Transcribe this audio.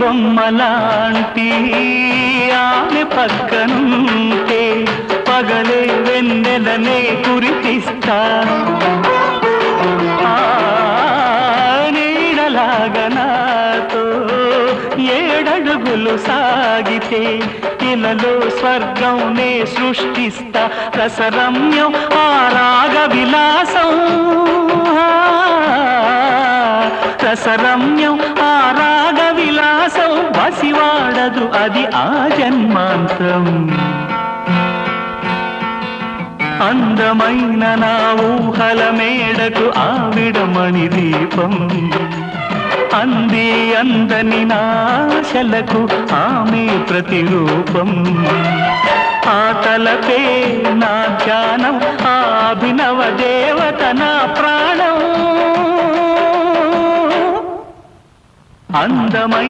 బొమ్మలాంటి ఆమె పక్కనుంటే పగలే వెన్నెలనే కురిపిస్తా. నీడలాగనాతో ఏడడుగులు సాగితే ఇలలో స్వర్గం నే సృష్టిస్తా. రసరమ్యం ఆ రాగ విలాసం రసరమ్యం కాదు అది ఆ జన్మాంతం. అందమైన నా ఊహల మేడకు ఆవిడమణి దీపం. అంది అందని నాశలకు ఆమె ప్రతిరూపం. ఆ తలపే నా ధ్యానం ఆ అభినవ దేవత నా ప్రాణం. అందమై